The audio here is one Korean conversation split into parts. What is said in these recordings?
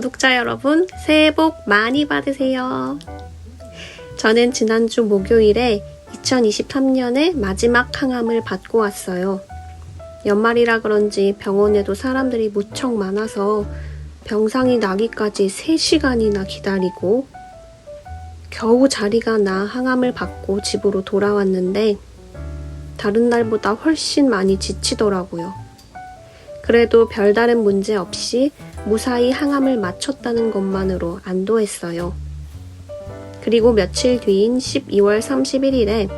구독자 여러분, 새해 복 많이 받으세요. 저는 지난주 목요일에 2023년의 마지막 항암을 받고 왔어요. 연말이라 그런지 병원에도 사람들이 무척 많아서 병상이 나기까지 3시간이나 기다리고 겨우 자리가 나 항암을 받고 집으로 돌아왔는데 다른 날보다 훨씬 많이 지치더라고요. 그래도 별다른 문제 없이 무사히 항암을 마쳤다는 것만으로 안도했어요. 그리고 며칠 뒤인 12월 31일에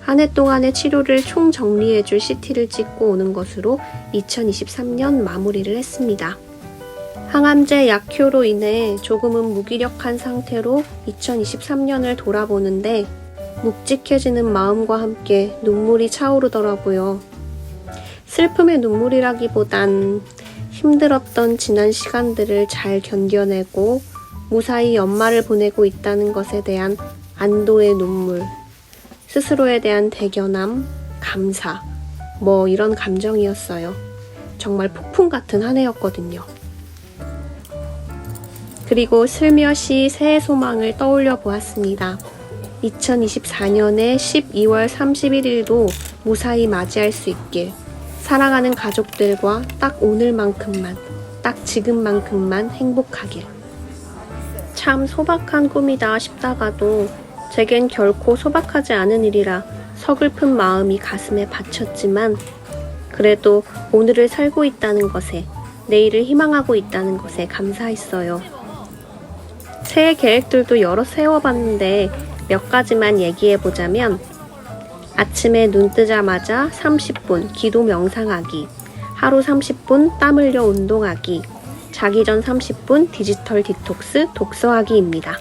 한 해 동안의 치료를 총 정리해줄 CT를 찍고 오는 것으로 2023년 마무리를 했습니다. 항암제 약효로 인해 조금은 무기력한 상태로 2023년을 돌아보는데 묵직해지는 마음과 함께 눈물이 차오르더라고요. 슬픔의 눈물이라기보단 힘들었던 지난 시간들을 잘 견뎌내고 무사히 연말을 보내고 있다는 것에 대한 안도의 눈물, 스스로에 대한 대견함, 감사, 뭐 이런 감정이었어요. 정말 폭풍 같은 한 해였거든요. 그리고 슬며시 새해 소망을 떠올려 보았습니다. 2024년의 12월 31일도 무사히 맞이할 수 있길. 사랑하는 가족들과 딱 오늘만큼만, 딱 지금만큼만 행복하길. 참 소박한 꿈이다 싶다가도 제겐 결코 소박하지 않은 일이라 서글픈 마음이 가슴에 받쳤지만 그래도 오늘을 살고 있다는 것에 내일을 희망하고 있다는 것에 감사했어요. 새해 계획들도 여러 세워봤는데 몇 가지만 얘기해보자면 아침에 눈 뜨자마자 30분 기도 명상하기, 하루 30분 땀 흘려 운동하기, 자기 전 30분 디지털 디톡스 독서하기입니다.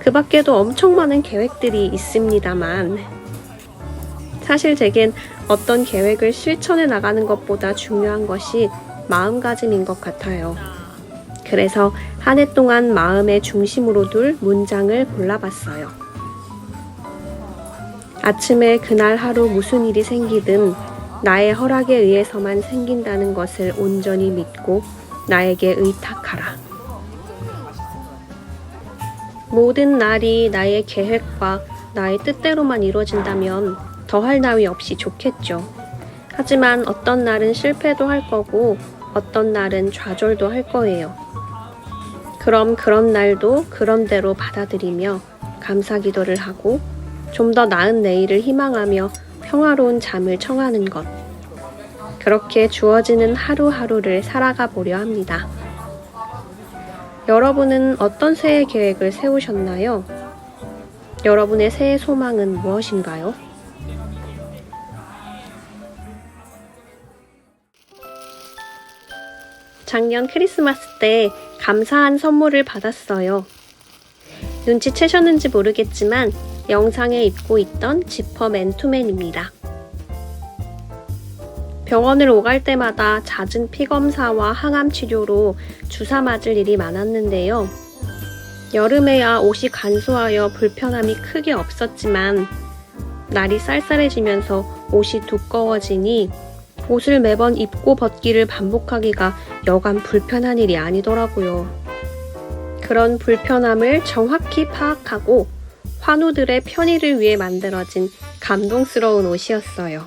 그 밖에도 엄청 많은 계획들이 있습니다만, 사실 제겐 어떤 계획을 실천해 나가는 것보다 중요한 것이 마음가짐인 것 같아요. 그래서 한 해 동안 마음의 중심으로 둘 문장을 골라봤어요. 아침에 그날 하루 무슨 일이 생기든 나의 허락에 의해서만 생긴다는 것을 온전히 믿고 나에게 의탁하라. 모든 날이 나의 계획과 나의 뜻대로만 이루어진다면 더할 나위 없이 좋겠죠. 하지만 어떤 날은 실패도 할 거고 어떤 날은 좌절도 할 거예요. 그럼 그런 날도 그런 대로 받아들이며 감사 기도를 하고 좀 더 나은 내일을 희망하며 평화로운 잠을 청하는 것. 그렇게 주어지는 하루하루를 살아가 보려 합니다. 여러분은 어떤 새해 계획을 세우셨나요? 여러분의 새해 소망은 무엇인가요? 작년 크리스마스 때 감사한 선물을 받았어요. 눈치채셨는지 모르겠지만 영상에 입고 있던 지퍼 맨투맨입니다. 병원을 오갈 때마다 잦은 피 검사와 항암 치료로 주사 맞을 일이 많았는데요. 여름에야 옷이 간소하여 불편함이 크게 없었지만 날이 쌀쌀해지면서 옷이 두꺼워지니 옷을 매번 입고 벗기를 반복하기가 여간 불편한 일이 아니더라고요. 그런 불편함을 정확히 파악하고 환우들의 편의를 위해 만들어진 감동스러운 옷이었어요.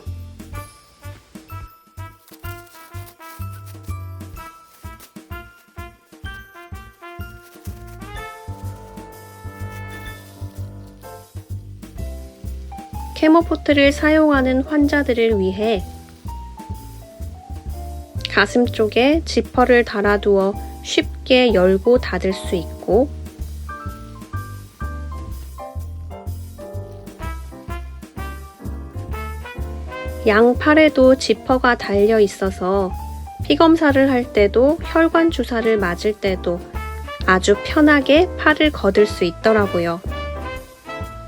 케모포트를 사용하는 환자들을 위해 가슴 쪽에 지퍼를 달아두어 쉽게 열고 닫을 수 있고 양팔에도 지퍼가 달려 있어서 피검사를 할 때도 혈관 주사를 맞을 때도 아주 편하게 팔을 거들 수 있더라고요.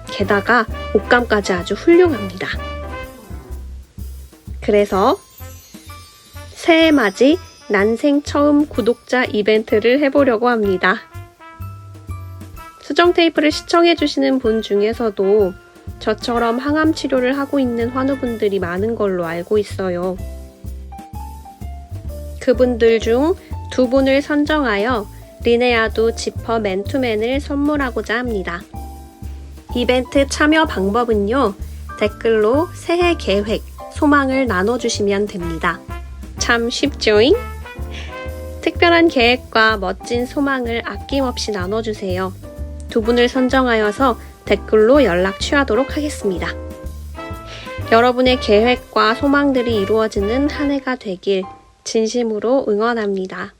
게다가 옷감까지 아주 훌륭합니다. 그래서 새해 맞이 난생 처음 구독자 이벤트를 해보려고 합니다. 수정 테이프를 시청해주시는 분 중에서도 저처럼 항암 치료를 하고 있는 환우분들이 많은 걸로 알고 있어요. 그분들 중 두 분을 선정하여 리네아도 지퍼 맨투맨을 선물하고자 합니다. 이벤트 참여 방법은요. 댓글로 새해 계획, 소망을 나눠주시면 됩니다. 참 쉽죠잉? 특별한 계획과 멋진 소망을 아낌없이 나눠주세요. 두 분을 선정하여서 댓글로 연락 취하도록 하겠습니다. 여러분의 계획과 소망들이 이루어지는 한 해가 되길 진심으로 응원합니다.